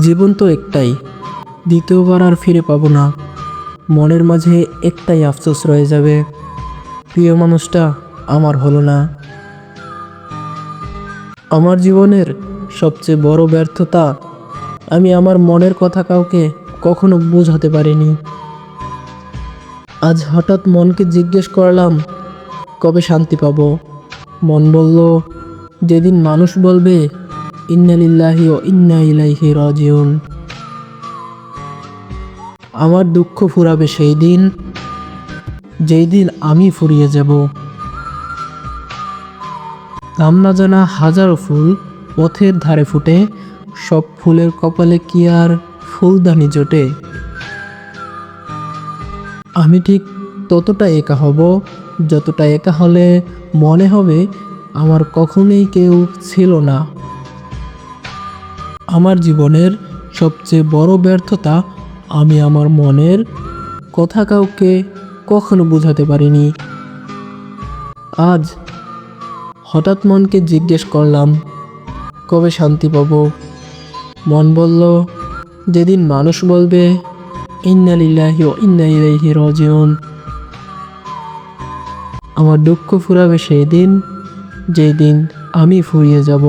জীবন তো একটাই, দ্বিতীয়বার আর ফিরে পাবো না। মনের মাঝে একটাই আফসোস রয়ে যাবে, প্রিয় মানুষটা, আমার হলো না। আমার জীবনের সবচেয়ে বড় ব্যর্থতা, আমি আমার মনের কথা কাউকে কখনো বোঝাতে পারিনি। আজ হঠাৎ মনকে জিজ্ঞেস করলাম, কবে শান্তি পাবো? মন বলল, যেদিন মানুষ বলবে ইন্নালিল্লাহি ও রাজিউন। আমার দুঃখ ফুরাবে সেই দিন, যেই দিন আমি ফুরিয়ে যাব। নাম না জানা হাজারো ফুল পথের ধারে ফুটে, সব ফুলের কপালে কি আর ফুলদানি জোটে? আমি ঠিক ততটা একা হব, যতটা একা হলে মনে হবে আমার কখনোই কেউ ছিল না। আমার জীবনের সবচেয়ে বড় ব্যর্থতা আমি আমার মনের কথা কাউকে কখনো বোঝাতে পারিনি। আজ হঠাৎ মনকে জিজ্ঞেস করলাম, কবে শান্তি পাবো? মন বলল, যেদিন মানুষ বলবে ইন্নালিল্লাহি ও ইন্না ইলাইহি রাজিউন। আমার দুঃখ ফুরাবে সেই দিন যেই দিন আমি ফুরিয়ে যাব।